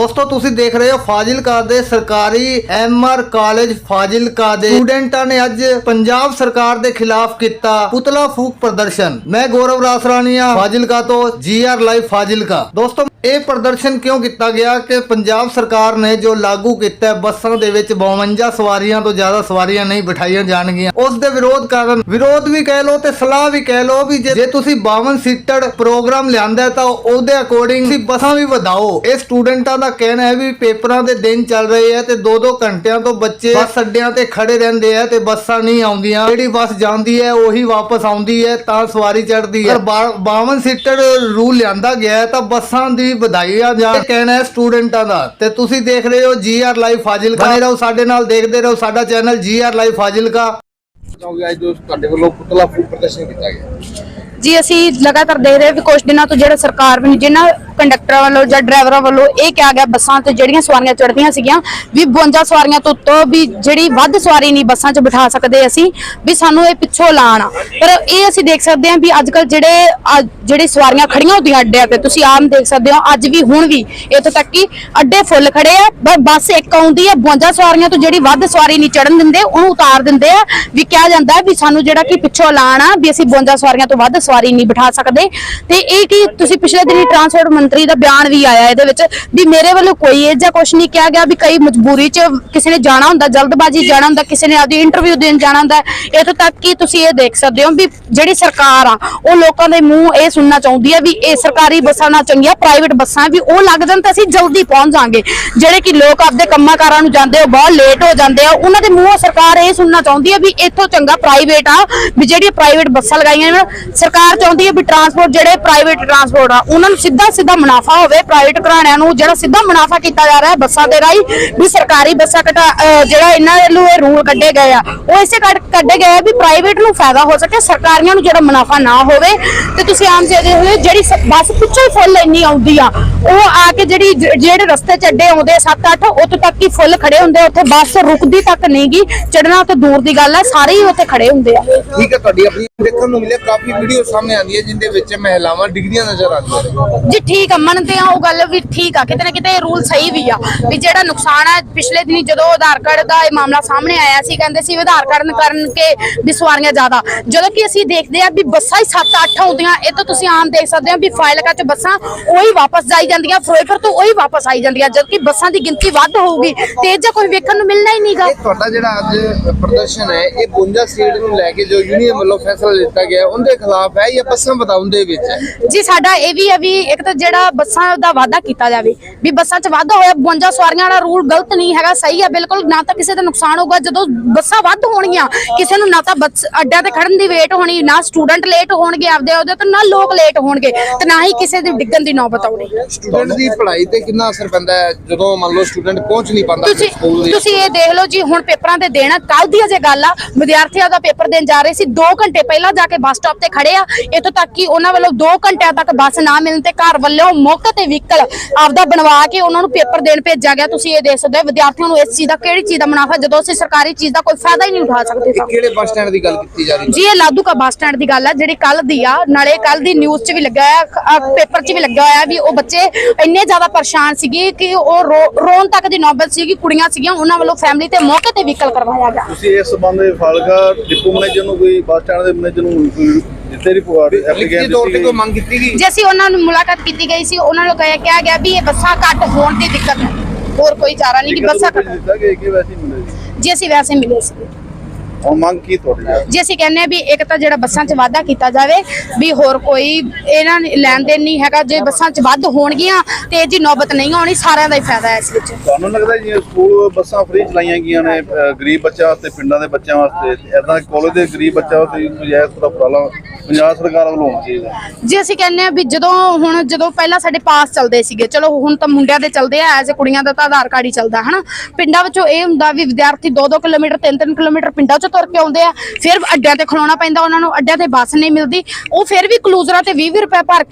ਦੋਸਤੋ, ਤੁਸੀਂ ਦੇਖ ਰਹੇ ਹੋ ਫਾਜ਼ਿਲਕਾ ਦੇ ਸਰਕਾਰੀ ਐਮਆਰ ਕਾਲਜ ਫਾਜ਼ਿਲਕਾ ਦੇ ਸਟੂਡੈਂਟਾਂ ਨੇ ਅੱਜ ਪੰਜਾਬ ਸਰਕਾਰ ਦੇ ਖਿਲਾਫ ਕੀਤਾ ਪੁਤਲਾ ਫੂਕ ਪ੍ਰਦਰਸ਼ਨ। ਮੈਂ ਗੌਰਵ ਰਾਸਰਾਨੀਆ ਫਾਜ਼ਿਲਕਾ ਤੋਂ ਜੀਆਰ ਲਾਈਵ ਫਾਜ਼ਿਲਕਾ। ਦੋਸਤੋ, ਇਹ ਪ੍ਰਦਰਸ਼ਨ ਕਿਉਂ ਕੀਤਾ ਗਿਆ ਕਿ ਪੰਜਾਬ ਸਰਕਾਰ ਨੇ ਜੋ ਲਾਗੂ ਕੀਤਾ ਬੱਸਾਂ ਦੇ ਵਿੱਚ 52 ਸਵਾਰੀਆਂ ਤੋਂ ਜ਼ਿਆਦਾ ਸਵਾਰੀਆਂ ਨਹੀਂ ਬਿਠਾਈਆਂ ਜਾਣਗੀਆਂ। ਉਸ ਦੇ ਵਿਰੋਧ ਕਾਰਨ ਵਿਰੋਧ ਵੀ ਕਹਿ ਲਓ ਤੇ ਸਲਾਹ ਵੀ ਕਹਿ ਲਓ ਵੀ ਜੇ ਤੁਸੀਂ 52 ਸੀਟਡ ਪ੍ਰੋਗਰਾਮ ਲਿਆਂਦਾ ਤਾਂ ਉਹਦੇ ਅਕੋਰਡਿੰਗ ਤੁਸੀਂ ਬੱਸਾਂ ਵੀ ਵਧਾਓ। ਇਹ ਸਟੂਡੈਂਟਾਂ ਦਾ ਕਹਿਣਾ ਹੈ ਵੀ ਪੇਪਰਾਂ ਦੇ ਦਿਨ ਚੱਲ ਰਹੇ ਆ ਤੇ 2-2 ਘੰਟਿਆਂ ਤੋਂ ਬੱਚੇ ਬੱਸ ਅੱਡਿਆਂ ਤੇ ਖੜੇ ਰਹਿੰਦੇ ਆ ਤੇ ਬੱਸਾਂ ਨਹੀਂ ਆਉਂਦੀਆਂ। ਜਿਹੜੀ ਬੱਸ ਜਾਂਦੀ ਹੈ ਉਹੀ ਵਾਪਸ ਆਉਂਦੀ ਹੈ ਤਾਂ ਸਵਾਰੀ ਚੜਦੀ ਹੈ। ਪਰ 52 ਸੀਟਡ ਰੂਲ ਲਿਆਂਦਾ ਗਿਆ ਹੈ ਤਾਂ ਬੱਸਾਂ ਦੀ ਵਧਾਈਆਂ ਜਾ ਕਹਿਣਾ ਹੈ ਸਟੂਡੈਂਟਾਂ ਦਾ। ਤੇ ਤੁਸੀਂ ਦੇਖ ਰਹੇ ਹੋ ਜੀਆਰ ਲਾਈਵ ਫਾਜ਼ਿਲਕਾ। ਬਣੇ ਰਹੋ ਸਾਡੇ ਨਾਲ ਦੇਖਦੇ ਰਹੋ ਸਾਡਾ ਚੈਨਲ ਜੀਆਰ ਲਾਈਵ ਫਾਜ਼ਿਲਕਾ। ਚਾਹੋਗੇ ਅੱਜ ਜੋ ਤੁਹਾਡੇ ਵੱਲੋਂ ਪੁਤਲਾ ਫੂਕ ਪ੍ਰਦਰਸ਼ਨ ਕੀਤਾ ਗਿਆ। ਜੀ ਅਸੀਂ ਲਗਾਤਾਰ ਦੇਖ ਰਹੇ ਹਾਂ ਵੀ ਕੁਝ ਦਿਨਾਂ ਤੋਂ ਜਿਹੜਾ ਸਰਕਾਰ ਵੀ ਜਿਹਨਾਂ ਕੰਡਕਟਰਾਂ ਵੱਲੋਂ ਜਾਂ ਡਰਾਈਵਰਾਂ ਵੱਲੋਂ ਇਹ ਕਿਹਾ ਗਿਆ ਬੱਸਾਂ ਤੇ ਜਿਹੜੀਆਂ ਸਵਾਰੀਆਂ ਚੜਦੀਆਂ ਸੀਗੀਆਂ, ਵੀ 52 ਸਵਾਰੀਆਂ ਤੋਂ ਉੱਤੋਂ ਵੀ ਜਿਹੜੀ ਵੱਧ ਸਵਾਰੀ ਨਹੀਂ ਬੱਸਾਂ 'ਚ ਬਿਠਾ ਸਕਦੇ ਅਸੀਂ, ਵੀ ਸਾਨੂੰ ਇਹ ਪਿੱਛੋਂ ਲਾਣ ਪਰ ਇਹ ਅਸੀਂ ਦੇਖ ਸਕਦੇ ਹਾਂ ਵੀ ਅੱਜ ਕੱਲ ਜਿਹੜੇ ਜਿਹੜੇ ਸਵਾਰੀਆਂ ਖੜੀਆਂ ਹੁੰਦੀਆਂ ਅੱਡਿਆਂ ਤੇ, ਤੁਸੀਂ ਆਮ ਦੇਖ ਸਕਦੇ ਹੋ, ਅੱਜ ਵੀ, ਹੁਣ ਵੀ, ਇੱਥੋਂ ਤੱਕ ਕਿ ਅੱਡੇ ਫੁੱਲ ਖੜੇ ਆ, ਬ- ਬੱਸ ਇੱਕ ਆਉਂਦੀ ਹੈ 52 ਸਵਾਰੀਆਂ ਤੋਂ ਜਿਹੜੀ ਵੱਧ ਸਵਾਰੀ ਨਹੀਂ ਚੜਨ ਦਿੰਦੇ, ਉਹਨੂੰ ਉਤਾਰ ਦਿੰਦੇ ਆ, ਵੀ ਕਿਹਾ ਜਾਂਦਾ ਵੀ ਸਾਨੂੰ ਜਿਹੜਾ ਕਿ ਪਿੱਛੋਂ ਲਾਣ ਆ, ਵੀ ਅਸੀਂ 52 ਸਵਾਰੀਆਂ ਤੋਂ ਵੱਧ ਸਵਾਰੀ ਨਹੀਂ ਬਿਠਾ ਸਕਦੇ। ਤੇ ਇਹ ਕਿ ਤੁਸੀਂ ਪਿਛਲੇ ਦਿਨੀ ਟਰਾਂਸਪੋਰਟ ਮੰਤਰੀ ਦਾ ਬਿਆਨ ਵੀ ਆਇਆ ਇਹਦੇ ਵਿੱਚ ਵੀ ਮੇਰੇ ਵੱਲੋਂ ਕੋਈ ਇਹ ਜਿਹਾ ਕੁਝ ਨਹੀਂ ਕਿਹਾ ਗਿਆ ਵੀ ਕਈ ਮਜਬੂਰੀ 'ਚ ਕਿਸੇ ਨੇ ਜਾਣਾ ਹੁੰਦਾ, ਜਲਦਬਾਜ਼ੀ ਜਾਣਾ ਹੁੰਦਾ, ਕਿਸੇ ਨੇ ਆਪਦੀ ਇੰਟਰਵਿਊ ਦੇਣ ਜਾਣਾ ਹੁੰਦਾ। ਇਥੋਂ ਤੱਕ ਕਿ ਤੁਸੀਂ ਇਹ ਦੇਖ ਸਕਦੇ ਹੋ ਵੀ ਜਿਹੜੀ ਸਰਕਾਰ ਆ, ਉਹ ਲੋਕਾਂ ਦੇ ਮੂੰਹ ਇਹ ਸੁਣਨਾ ਚਾਹੁੰਦੀ ਹੈ ਵੀ ਇਹ ਸਰਕਾਰੀ ਬੱਸਾਂ ਨਾਲ ਚੰਗੀਆਂ ਪ੍ਰਾਈਵੇਟ ਬੱਸਾਂ ਵੀ ਉਹ ਲੱਗ ਜਾਣ ਤਾਂ ਅਸੀਂ ਜਲਦੀ ਪਹੁੰਚ ਜਾਾਂਗੇ ਜਿਹੜੇ ਕਿ ਲੋਕ ਆਪਦੇ ਕੰਮਾਂ ਕਾਰਾਂ ਨੂੰ ਜਾਂਦੇ ਹੋ ਬਹੁਤ ਲੇਟ ਹੋ ਜਾਂਦੇ ਆ, ਉਹਨਾਂ ਦੇ ਮੂੰਹੋਂ ਸਰਕਾਰ ਇਹ ਸੁਣਨਾ ਚਾਹੁੰਦੀ ਹੈ ਵੀ ਇੱਥੋਂ ਚੰਗਾ ਪ੍ਰਾਈਵੇਟ ਆ, ਵੀ ਜਿਹੜੀਆਂ ਪ੍ਰਾਈਵੇਟ ਬੱਸਾਂ ਲਗਾਈਆਂ ਨੇ, ਸਰਕਾਰ ਚਾਹੁੰਦੀ ਹੈ ਵੀ ਟਰਾਂਸਪੋਰਟ ਜਿਹੜੇ ਪ੍ਰਾਈਵੇਟ ਟਰਾਂਸਪੋਰਟ ਆ, ਉਹਨਾਂ ਨੂੰ ਸਿੱਧਾ ਸਿੱਧਾ ਮੁਨਾਫਾ ਹੋਵੇ ਪ੍ਰਾਈਵੇਟ ਘਰਾਣਿਆਂ ਨੂੰ ਜਿਹੜਾ ਸਿੱਧਾ ਮੁਨਾਫਾ ਕੀਤਾ ਜਾ ਰਿਹਾ ਹੈ ਬੱਸਾਂ ਦੇ ਰਾਹੀਂ ਵੀ ਸਰਕਾਰੀ ਬੱਸਾਂ ਕਟਾ ਅਹ ਜਿਹੜਾ ਇਹਨਾਂ ਵੱਲੋਂ ਇਹ ਰੂਲ ਕੱਢੇ ਗਏ ਆ ਉਹ ਇਸੇ ਕੱਢ- ਗਏ ਆ ਵੀ ਪ੍ਰਾਈਵੇਟ ਨੂੰ ਫਾਇਦਾ ਹੋ ਸਕੇ ਸਰਕਾਰੀਆਂ ਨੂੰ ਜਿਹੜਾ ਮੁਨਾਫਾ ਨਾ ਹੋਵੇ। ਤੇ ਤੁਸੀਂ ਆਮ ਜਿਹਦੇ ਹੋਏ ਜਿਹੜੀ ਬੱਸ ਪਿੱਛੋਂ ਹੀ ਫੁੱਲ ਇੰਨੀ ਆਉਂਦੀ ਆ ਉਹ ਆ ਕੇ ਜਿਹੜੀ ਜਿਹੜੇ ਰਸਤੇ ਚ ਅੱਡੇ ਆਉਂਦੇ 7-8 ਉੱਥੋਂ ਤੱਕ ਹੀ ਫੁੱਲ ਖੜੇ ਹੁੰਦੇ ਆ, ਉੱਥੇ ਬੱਸ ਰੁਕਦੀ ਤੱਕ ਨਹੀਂਗੀ ਚੜਨਾ ਤਾਂ ਦੂਰ ਦੀ ਗੱਲ ਹੈ ਸਾਰੇ ਹੀ ਉੱਥੇ ਖੜੇ ਹੁੰਦੇ ਆ। ਠੀਕ ਹੈ ਤੁਹਾਡੀ ਆਪਣੀ ਦੇਖਣ ਨੂੰ ਮਿਲਿਆ ਕਾਫੀ ਵੀਡੀਓ ਸਾਹਮਣੇ ਆਉਂਦੀ ਹੈ ਜਿੰਦੇ ਵਿੱਚ ਮਹਿਲਾਵਾਂ ਡਿੱਗਦੀਆਂ ਨਜ਼ਰ ਆਉਂਦੀਆਂ ਜੀ ਠੀਕ ਆ ਮੰਨਦੇ ਆ ਉਹ ਗੱਲ ਵੀ ਠੀਕ ਆ ਕਿਤੇ ਨਾ ਕਿਤੇ ਇਹ ਰੂਲ ਸਹੀ ਵੀ ਆ ਵੀ ਜਿਹੜਾ ਨੁਕਸਾਨ ਹੈ ਪਿਛਲੇ ਦਿਨੀ ਜਦੋਂ ਆਧਾਰ ਕਾਰਡ ਦਾ ਇਹ ਮਾਮਲਾ ਸਾਹਮਣੇ ਆਇਆ ਸੀ ਕਹਿੰਦੇ ਸੀ ਆਧਾਰ ਕਾਰਡ ਕਰਨ ਕੇ ਵੀ ਸਵਾਰੀਆਂ ਜ਼ਿਆਦਾ ਜਦੋਂ ਕਿ ਅਸੀਂ ਦੇਖਦੇ ਆ ਵੀ ਬੱਸਾਂ ਹੀ 7-8 ਆਉਂਦੀਆਂ ਇਹ ਤਾਂ ਤੁਸੀਂ ਆਮ ਦੇਖ ਸਕਦੇ ਹੋ ਵੀ ਫਾਇਲਕਾ ਚ ਬੱਸਾਂ ਉਹੀ ਵਾਪਸ ਜਾਈ ਜਾਂਦੀਆਂ ਫਿਰੋਜ਼ਪੁਰ ਤੋਂ ਉਹੀ ਵਾਪਸ ਆਈ ਜਾਂਦੀਆਂ ਜਦਕਿ ਬੱਸਾਂ ਦੀ ਗਿਣਤੀ ਵੱਧ ਹੋਊਗੀ ਤੇ ਜਿਹਾ ਕੋਈ ਵੇਖਣ ਨੂੰ ਮਿਲਣਾ ਹੀ ਨਹੀਂਗਾ। ਤੁਹਾਡਾ ਜਿਹੜਾ ਅੱਜ ਪ੍ਰਦਰਸ਼ਨ ਹੈ ਇਹ 52 ਸੀਟ ਨੂੰ ਲੈ ਕੇ ਜੋ ਯੂਨੀਅਨ ਵੱਲੋਂ ਫੈਸਲਾ ਲਿੱਤਾ ਗਿਆ ਉਹਦੇ ਖਿਲਾਫ ਹੈ ਜਾਂ ਬੱਸਾਂ ਬਤਾਉਣ ਦੇ ਵਿੱਚ ਜੀ ਸਾਡਾ ਇਹ ਵੀ ਹੈ ਵੀ ਇੱਕ ਤਾਂ ਜਿਹੜਾ ਬੱਸਾਂ ਦਾ ਵਾਅਦਾ ਕੀਤਾ ਜਾਵੇ ਵੀ ਬੱਸਾਂ 'ਚ ਵਾਧਾ ਹੋਇਆ 52 ਸਵਾਰੀਆਂ ਵਾਲਾ ਰੂਲ ਗਲਤ ਨਹੀਂ ਹੈਗਾ ਸਹੀ ਹੈ ਬਿਲਕੁਲ ਨਾ ਤਾਂ ਕਿਸੇ ਦਾ ਨੁਕਸਾਨ ਹੋਊਗਾ ਜਦੋਂ ਬੱਸਾਂ ਵੱਧ ਹੋਣਗੀਆਂ ਕਿਸੇ ਨੂੰ ਨਾ ਤਾਂ ਬੱਸ ਅੱਡਿਆਂ ਤੇ ਖੜਨ ਦੀ ਵੇਟ ਹੋਣੀ ਨਾ ਸਟੂਡੈਂਟ ਲੇਟ ਹੋਣਗੇ ਆਪਦੇ ਉਹਦੇ ਤੇ ਨਾ ਲੋਕ ਲੇਟ ਹੋਣਗੇ ਤੇ ਨਾ ਹੀ ਕਿਸੇ ਦੀ ਡਿੱਗਣ ਦੀ ਨੌਬਤ ਆਉਣੀ। ਸਟੂਡੈਂਟ ਦੀ ਪੜ੍ਹਾਈ ਤੇ ਕਿੰਨਾ ਅਸਰ ਪੈਂਦਾ ਹੈ? ਜਦੋਂ ਮੰਨ ਲਓ ਸਟੂਡੈਂਟ ਪਹੁੰਚ ਨਹੀਂ ਪਾਉਂਦਾ ਤੁਸੀਂ ਸਕੂਲ ਦੇ ਤੁਸੀਂ ਇਹ ਦੇਖ ਲਓ ਜੀ ਹੁਣ ਪੇਪਰਾਂ ਦੇ ਦੇਣਾ ਕੱਲ ਦੀ ਅਜੇ ਗੱਲ ਆ ਵਿਦਿਆਰਥੀਆਂ ਦਾ ਪੇਪਰ ਦੇਣ ਜਾ ਰਹੇ ਸੀ 2 ਘੰਟੇ ਪਹਿਲਾਂ ਜਾ ਕੇ ਬੱਸ ਸਟਾਪ ਤੇ ਖੜੇ ਆ ਇੱਥੋਂ ਤੱਕ ਕਿ ਉਹਨਾਂ ਵੱਲੋਂ 2 ਘੰਟਿਆਂ ਤੱਕ ਬੱਸ ਨਾ ਮਿਲਣ ਤੇ ਘਰ ਵੱਲੋਂ ਮੌਕੇ ਤੇ ਵਹੀਕਲ ਆਪਦਾ ਬਣਵਾ ਕੇ ਉਹਨਾਂ ਨੂੰ ਪੇਪਰ ਦੇਣ ਭੇਜਿਆ ਗਿਆ। ਤੁਸੀਂ ਇਹ ਦੇਖ ਸਕਦੇ ਹੋ ਵਿਦਿਆਰਥੀਆਂ ਨੂੰ ਇਸ ਚੀਜ਼ ਦਾ ਕਿਹੜੀ ਚੀਜ਼ ਦਾ ਮੁਨਾਫਾ ਜਦੋਂ ਅਸੀਂ ਸਰਕਾਰੀ ਚੀਜ਼ ਦਾ ਕੋਈ ਫਾਇਦਾ ਹੀ ਨਹੀਂ ਉਠਾ ਸਕਦੇ ਕਿਹੜੇ ਬੱਸ ਸਟੈਂਡ ਦੀ ਗੱਲ ਕੀਤੀ ਜਾ ਰਹੀ ਜੀ ਇਹ ਲਾਧੂ ਕਾ ਬੱਸ ਸਟੈਂਡ ਦੀ ਗੱਲ ਆ ਜਿਹੜੀ ਕੱਲ ਦੀ ਆ ਨਾਲੇ ਕੱਲ ਦੀ ਨਿਊਜ਼ 'ਚ ਵੀ ਲੱਗਾ ਆ ਪੇਪਰ 'ਚ ਵੀ ਲੱਗਾ ਹੋਇਆ ਵੀ ਉਹ ਬੱਚੇ ਇੰਨੇ ਜ਼ਿਆਦਾ ਪਰੇਸ਼ਾਨ ਸੀਗੇ ਕਿ ਉਹ ਰੋ- ਰੋਣ ਤੱਕ ਦੀ ਨੌਬਤ ਸੀਗੀ ਕੁੜੀਆਂ ਸੀਗੀਆਂ ਉਹਨਾਂ ਵੱਲੋਂ ਫੈਮਿਲੀ ਤੇ ਮੌਕੇ ਤੇ ਵਹੀਕਲ ਕਰਵਾਇਆ ਗਿਆ। ਤੁਸੀਂ ਇਸ ਸੰਬੰਧ ਵਿੱਚ ਫਾਲਕਾ ਡਿਪੂ ਮੈਨੇਜਰ ਨੂੰ ਕੋਈ ਬੱਸ ਸਟੈਂਡ ਦੇ ਮੈਨੇਜਰ ਨੂੰ ਐਪਲੀਕੇਸ਼ਨ ਤੌਰ ਤੇ ਦਿੱਤੀ ਕੋਈ ਮੰਗ ਕੀਤੀ ਗਈ? ਜੇ ਅਸੀਂ ਉਹਨਾਂ ਨੂੰ ਮੁਲਾਕਾਤ ਕੀਤੀ ਗਈ ਸੀ ਉਹਨਾਂ ਨੂੰ ਕਹਿਆ ਕਿਹਾ ਗਿਆ ਵੀ ਇਹ ਬੱਸਾਂ ਘੱਟ ਹੋਣ ਦੀ ਦਿੱਕਤ ਹੈ। ਹੋਰ ਕੋਈ ਚਾਰਾ ਨਹੀਂ ਕਿ ਬੱਸਾਂ ਘੱਟ ਦਿੱਤਾ ਕਿ ਕਿ ਵੈਸੇ ਹੀ ਮਿਲੇ ਜੀ ਜੀ ਅਸੀਂ ਵੈਸੇ ਮਿਲੇ ਸੀ। ਹੁਣ ਮੰਗ ਕੀ ਤੁਹਾਡੀ? ਹੈ? ਜੇ ਅਸੀਂ ਕਹਿੰਦੇ ਆ ਵੀ ਇੱਕ ਤਾਂ ਜਿਹੜਾ ਬੱਸਾਂ 'ਚ ਵਾਧਾ ਕੀਤਾ ਜਾਵੇ ਵੀ ਹੋਰ ਕੋਈ ਇਹਨਾਂ ਨੇ ਲੈਣ ਦੇਣ ਨਹੀਂ ਹੈਗਾ ਜੇ ਬੱਸਾਂ 'ਚ ਵੱਧ ਹੋਣਗੀਆਂ ਤੇ ਇਹ ਜੀ ਨੌਬਤ ਨਹੀਂ ਆਉਣੀ ਸਾਰਿਆਂ ਦਾ ਹੀ ਫਾਇਦਾ ਹੈ ਇਸ ਵਿੱਚ। ਤੁਹਾਨੂੰ ਲੱਗਦਾ ਜੀ ਸਕੂਲ ਬੱਸਾਂ ਫ੍ਰੀ ਚਲਾਈਆਂ ਗਈਆਂ ਨੇ ਗਰੀਬ ਬੱਚਿਆਂ ਵਾਸਤੇ ਪਿੰਡਾਂ ਦੇ ਬੱਚਿਆਂ ਵਾਸਤੇ? ਐਦਾਂ ਕਾਲਜ ਦੇ ਗਰੀਬ ਬੱਚਿਆਂ ਵਾਸਤੇ ਨਜਾਇਜ਼ ਦਾ ਉਪਰਾਲਾ ਪੰਜਾਬ ਸਰਕਾਰ ਵੱਲੋਂ ਹੋਣਾ ਚਾਹੀਦਾ ਜੇ, ਅਸੀਂ ਕਹਿੰਦੇ ਆ ਵੀ ਜਦੋਂ ਹੁਣ, ਜਦੋਂ ਪਹਿਲਾਂ ਸਾਡੇ ਪਾਸ ਚੱਲਦੇ ਸੀਗੇ, ਚਲੋ ਹੁਣ ਤਾਂ ਮੁੰਡਿਆਂ ਦੇ ਚੱਲਦੇ ਆ, ਐਜ਼ ਕੁੜੀਆਂ ਦਾ ਤਾਂ ਆਧਾਰ ਕਾਰਡ ਹੀ ਚੱਲਦਾ, ਹਨਾ? ਪਿੰਡਾਂ ਵਿੱਚੋਂ ਇਹ ਹੁੰਦਾ ਵੀ ਵਿਦਿਆਰਥੀ 2-2 ਕਿਲੋਮੀਟਰ 3-3 ਕਿਲੋਮੀਟਰ ਪਿੰਡਾਂ 'ਚੋਂ ਤੁਰ ਕੇ ਆਉਂਦੇ ਆ, ਫਿਰ ਅੱਡਿਆਂ ਤੇ ਖਲੋਣਾ ਪੈਂਦਾ ਉਹਨਾਂ ਨੂੰ, ਅੱਡਿਆਂ ਤੇ ਬੱਸ ਨਹੀਂ ਮਿਲਦੀ, ਉਹ ਫਿਰ ਵੀ ਕਲੂਜ਼ਰਾਂ ਤੇ 20 ਰੁਪਏ ਭਰ ਕੇ